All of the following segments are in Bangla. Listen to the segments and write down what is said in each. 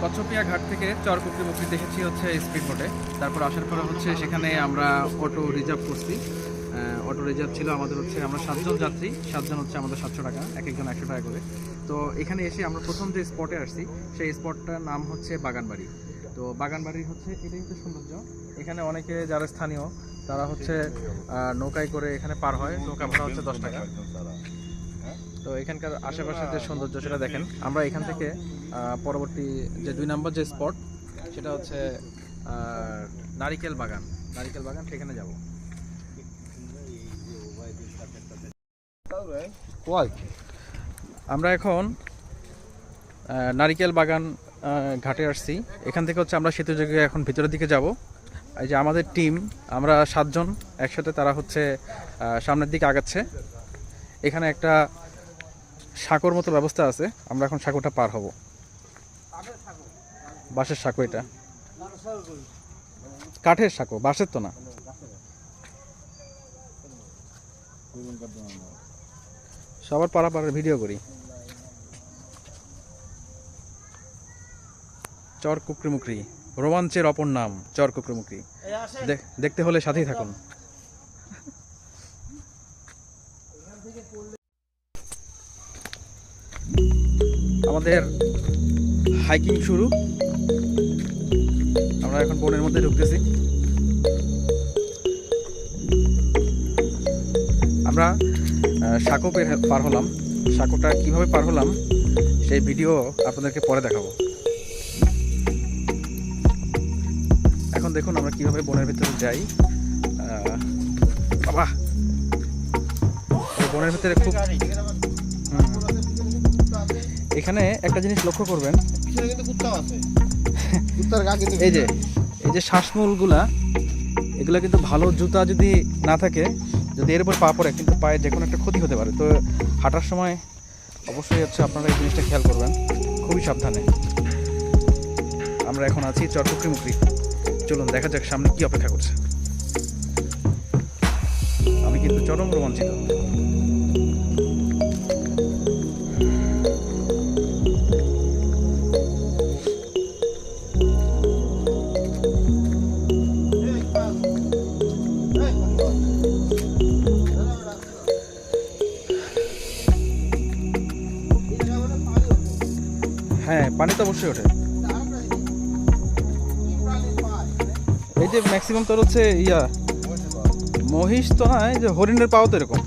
কচ্ছপিয়া ঘাট থেকে চরকুকরি বকরিতে এসেছি হচ্ছে স্পিড বোটে তারপর আসার পরে হচ্ছে সেখানে আমরা অটো রিজার্ভ করছি। অটো রিজার্ভ ছিল আমাদের হচ্ছে, আমরা সাতজন যাত্রী, সাতজন হচ্ছে আমাদের সাতশো টাকা এক একজন একশো টাকা করে। তো এখানে এসে আমরা প্রথম যে স্পটে আসছি, সেই স্পটটার নাম হচ্ছে বাগানবাড়ি। তো বাগানবাড়ি হচ্ছে, এটাই হচ্ছে সৌন্দর্য। এখানে অনেকে যারা স্থানীয়, তারা হচ্ছে নৌকায় করে এখানে পার হয়, নৌকা ভাড়া হচ্ছে দশ টাকা। তো এখানকার আশেপাশের যে সৌন্দর্য সেটা দেখেন। আমরা এখান থেকে পরবর্তী যে দুই নম্বর যে স্পট সেটা হচ্ছে নারিকেল বাগান। নারিকেল বাগান সেখানে যাব। আমরা এখন নারিকেল বাগান ঘাটে আসছি। এখান থেকে হচ্ছে আমরা সেতু যোগে এখন ভিতরের দিকে যাব। এই যে আমাদের টিম আমরা সাতজন একসাথে তারা হচ্ছে সামনের দিকে আগাচ্ছে। এখানে একটা সাঁকোর মতো ব্যবস্থা আছে, আমরা এখন সাঁকোটা পার হব। বাঁশের সাঁকো এটা। কাঠের সাঁকো, বাঁশের তো না? সবার পাড়া পাড়ার ভিডিও করি। চর কুকরিমুকরি রোমাঞ্চের অপর নাম, চর কুকরিমুকরি দেখ- দেখতে হলে সাথেই থাকুন। আমাদের হাইকিং শুরু। আমরা এখন বনের মধ্যে ঢুকতেছি। আমরা সাঁকো পার হলাম। সাঁকোটা কীভাবে পার হলাম, সেই ভিডিও আপনাদেরকে পরে দেখাবো। এখন দেখুন আমরা কীভাবে বনের ভিতরে যাই। বাবা! বনের ভিতরে খুব। এখানে একটা জিনিস লক্ষ্য করবেন। পিছনে কিন্তু কুত্তাও আছে। কুত্তার গা কিন্তু এই যে এই যে শ্বাসমূলগুলা এগুলো কিন্তু ভালো জুতা যদি না থাকে যদি এর উপর পা পড়ে কিন্তু পায়ে যে কোনো একটা ক্ষতি হতে পারে। তো হাঁটার সময় অবশ্যই হচ্ছে আপনারা এই জিনিসটা খেয়াল করবেন। খুবই সাবধানে। আমরা এখন আছি চরপুকরি মুখরি চলুন দেখা যাক সামনে কি অপেক্ষা করছে। আমি কিন্তু চরম রোমাঞ্চিত। পানি তো অবশ্যই ওঠে। এই যে ম্যাক্সিমাম তোর হচ্ছে ইয়া, মহিষ তো না, এই যে হরিণের পাও তো এরকম।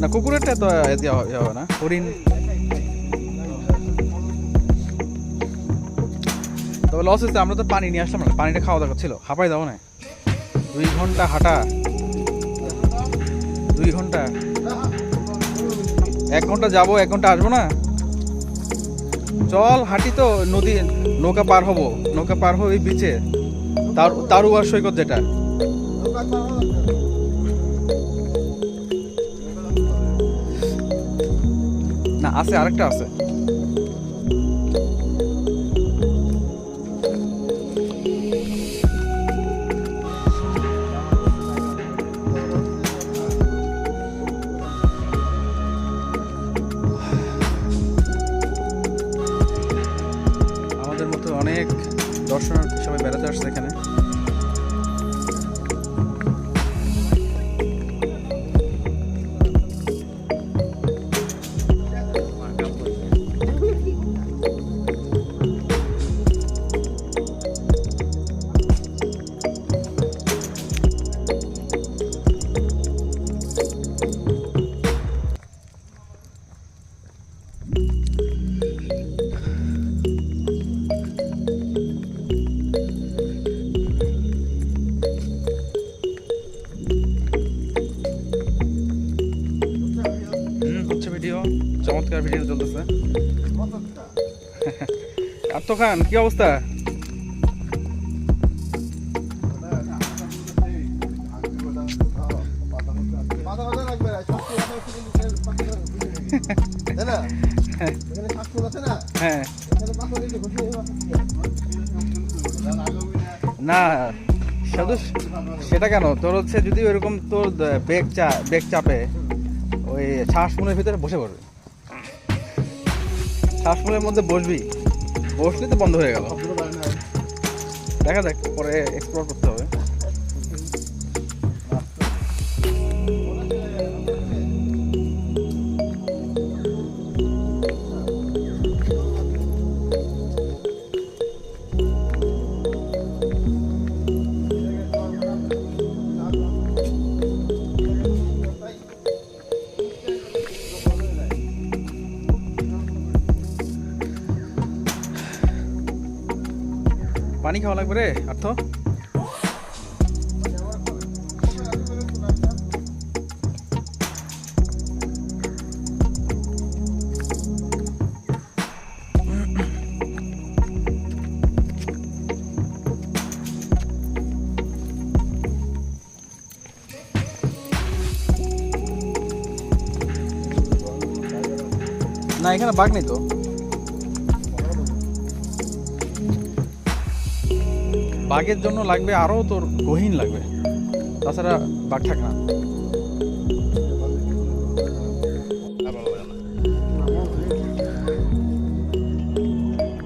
না, কুকুরেরটা তো হবে না, হরিণ। তবে লস হচ্ছে আমরা তো পানি নিয়ে আসলাম না, পানিটা খাওয়া দরকার ছিল হাঁপাই দাও না। দুই ঘণ্টা হাঁটা। দুই ঘণ্টা। এক ঘণ্টা যাব, এক ঘণ্টা আসব না? চল, হাঁটি তো, নদী, নৌকা পার হব, নৌকা পার হব এই বিচে তার তারুয়ার সৈকত যেটা। না, আছে আরেকটা আছে। অনেক দর্শনার্থী সবাই বেড়াতে আসছে এখানে। এখানে শ্বাসকোল আছে না হ্যাঁ। না, শুধু সেটা কেন? তোর হচ্ছে যদি ওইরকম তোর বেগ চা, বেগ চাপে, ওই শ্বাস মনের ভিতরে বসে পড়বে। শ্বাসমূলের মধ্যে বসবি? বসলে তো বন্ধ হয়ে গেল। দেখা যাক পরে এক্সপ্লোর করতে হবে। পানি খাওয়া লাগবে রে অর্থ না এখানে বাঘ নেই তো। বাঘের জন্য লাগবে আরও তোর গহীন লাগবে। তাছাড়া বাঘ থাকে না।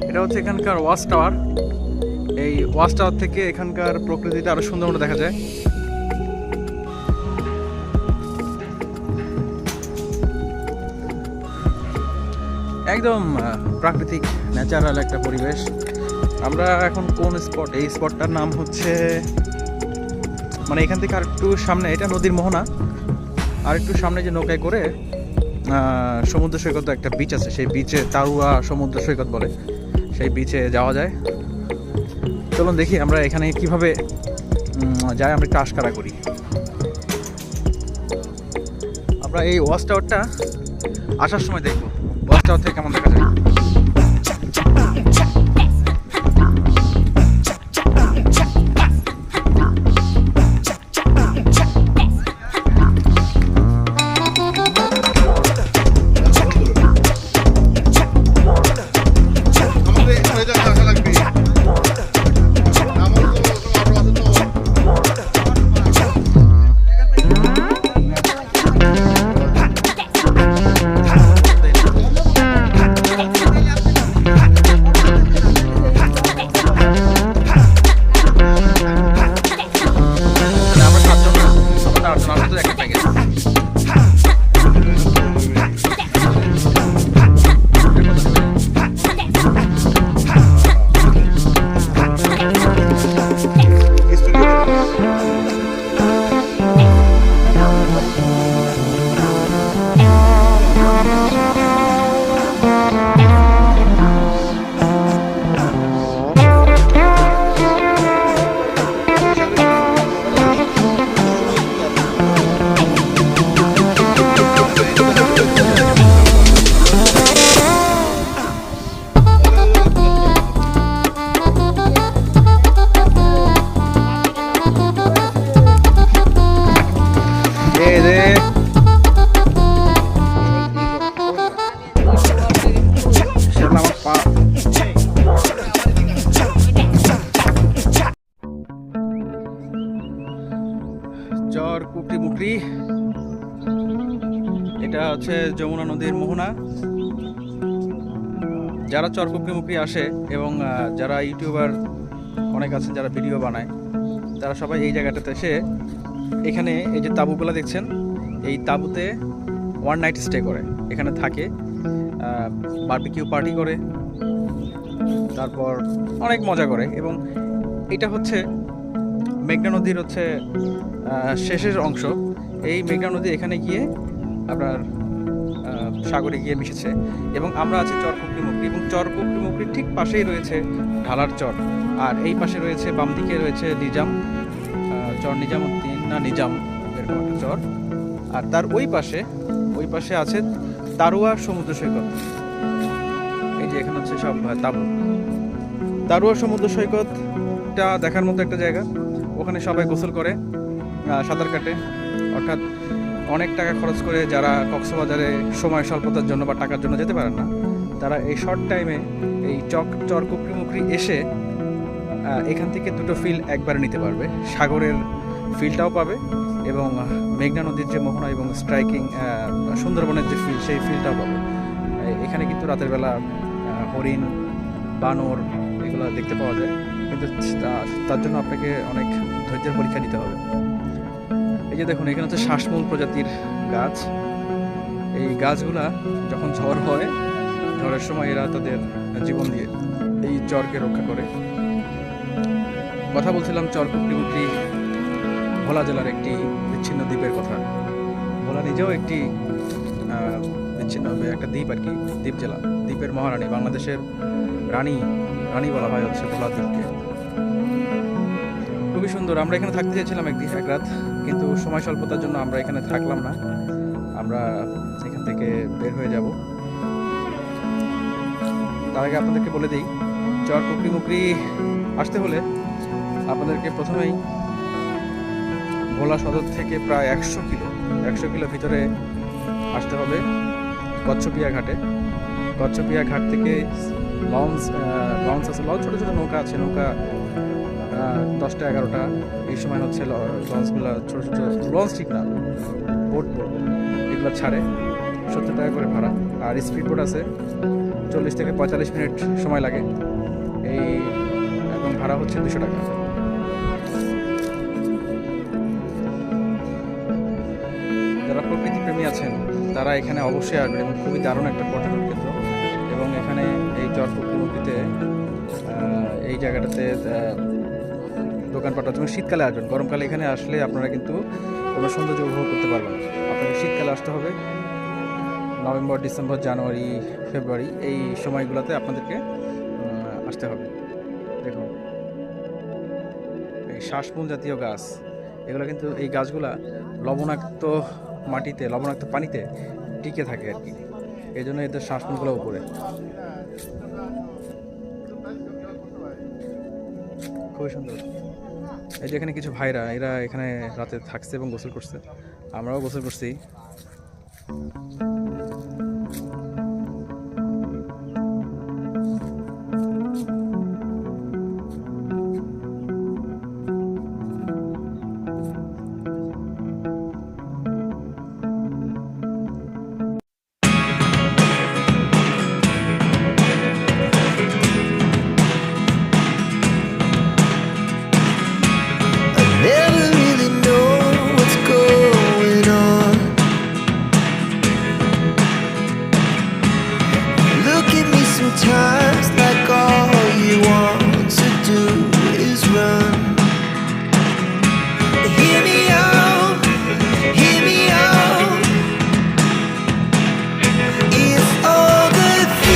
এটা হচ্ছে এখানকার ওয়াচ টাওয়ার। এই ওয়াচ টাওয়ার থেকে এখানকার প্রকৃতিটা আরও সুন্দর মতো দেখা যায়। একদম প্রাকৃতিক, ন্যাচারাল একটা পরিবেশ। আমরা এখন কোন স্পট? এই স্পটটার নাম হচ্ছে মানে এখান থেকে আর একটু সামনে, এটা নদীর মোহনা। আর একটু সামনে যে নৌকায় করে সমুদ্র সৈকত একটা বিচ আছে। সেই বিচে তারুয়া সমুদ্র সৈকত বলে। সেই বিচে যাওয়া যায়। চলুন দেখি আমরা এখানে কীভাবে যাই, আমরা একটু আশকারা করি। আমরা এই ওয়াচ টাওয়ারটা আসার সময় দেখব। ওয়াচ টাওয়ার থেকে কেমন দেখা যায়? চর কুকরি মুকরি এটা হচ্ছে যমুনা নদীর মোহনা। যারা চর কুকরি মুকরি আসে এবং যারা ইউটিউবার অনেক আছেন যারা ভিডিও বানায়, তারা সবাই এই জায়গাটাতে এসে এখানে এই যে তাঁবুগুলো দেখছেন, এই তাঁবুতে ওয়ান নাইট স্টে করে। এখানে থাকে বারবিকিউ পার্টি করে, তারপর অনেক মজা করে এবং এটা হচ্ছে মেঘনা নদীর হচ্ছে শেষের অংশ। এই মেঘনা নদী এখানে গিয়ে আপনার সাগরে গিয়ে মিশেছে এবং আমরা আছি চর কুকরি মুকরি এবং চর কুকরি মুকরির ঠিক পাশেই রয়েছে ঢালার চর। আর এই পাশে রয়েছে বাম দিকে রয়েছে নিজাম চর নিজামুদ্দিন। না নিজাম চর। আর তার ওই পাশে ওই পাশে আছে তারুয়া সমুদ্র সৈকত। এই যে এখানে হচ্ছে সব আহ, তাঁবু। তারুয়া সমুদ্র সৈকতটা দেখার মতো একটা জায়গা। ওখানে সবাই গোসল করে সাঁতার কাটে। অর্থাৎ অনেক টাকা খরচ করে যারা কক্সবাজারে সময় স্বল্পতার জন্য বা টাকার জন্য যেতে পারেন না তারা এই শর্ট টাইমে এই চক চরকুকরি মুকরি এসে এখান থেকে দুটো ফিল একবারে নিতে পারবে। সাগরের ফিলটাও পাবে এবং মেঘনা নদীর যে মোহনা এবং স্ট্রাইকিং সুন্দরবনের যে ফিল সেই ফিলটাও পাবে। এখানে কিন্তু রাতের বেলা হরিণ, বানর এগুলো দেখতে পাওয়া যায়। কিন্তু তার জন্য আপনাকে অনেক ধৈর্যের পরীক্ষা নিতে হবে। এই যে দেখুন, এখানে হচ্ছে শ্বাসমূল প্রজাতির গাছ। এই গাছগুলা যখন ঝড় হয়, ঝড়ের সময় এরা তাদের জীবন দিয়ে এই চরকে রক্ষা করে। কথা বলছিলাম চর, কুকরিমুকরি ভোলা জেলার একটি বিচ্ছিন্ন দ্বীপের কথা। ভোলা নিজেও একটি বিচ্ছিন্ন, একটা দ্বীপ আর কি, দ্বীপ জেলা। দ্বীপের মহারানী বাংলাদেশের রানী রানী বলা হয় হচ্ছে ভোলা দ্বীপকে। খুবই সুন্দর। আমরা এখানে থাকতে চেয়েছিলাম একদিন, এক রাত, কিন্তু সময় স্বল্পতার জন্য আমরা এখানে থাকলাম না। আমরা এখান থেকে বের হয়ে যাব। তার আগে আপনাদেরকে বলে দিই, চর কুকরি মুকরি আসতে হলে আপনাদেরকে প্রথমেই ভোলা সদর থেকে প্রায় একশো কিলো একশো কিলো ভিতরে আসতে হবে কচ্ছপিয়া ঘাটে। কচ্ছপিয়া ঘাট থেকে লঞ্চ লঞ্চ আছে, লঞ্চ, ছোটো ছোটো নৌকা আছে, নৌকা দশটা, এগারোটা। এই সময় হচ্ছে লঞ্চগুলো ছোটো ছোটো লঞ্চ ঠিক না বোট বোট এগুলো ছাড়ে, সত্তর টাকা করে ভাড়া। আর স্পিড বোট আছে, চল্লিশ থেকে পঁয়তাল্লিশ মিনিট সময় লাগে। এই, এবং ভাড়া হচ্ছে দুশো টাকা। আছেন, তারা এখানে অবশ্যই আসবেন এবং খুবই দারুণ একটা পর্যটন কেন্দ্র। এবং এখানে এই চর প্রকৃতিতে এই জায়গাটাতে দোকানপাট আছে শীতকালে আসবেন। গরমকালে এখানে আসলে আপনারা কিন্তু কোনো সৌন্দর্য উপভোগ করতে পারবেন আপনাকে শীতকালে আসতে হবে। নভেম্বর, ডিসেম্বর, জানুয়ারি, ফেব্রুয়ারি, এই সময়গুলোতে আপনাদেরকে আসতে হবে। দেখুন। এই শ্বাসমূল জাতীয় গাছ, এগুলো কিন্তু এই গাছগুলা লবণাক্ত মাটিতে, লবণাক্ত পানিতে টিকে থাকে আর কি। এই জন্য এদের শ্বাসনগুলো উপরে। খুবই সুন্দর। এই যে এখানে কিছু ভাইরা, এরা এখানে রাতে থাকছে এবং গোসল করছে। আমরাও গোসল করছি।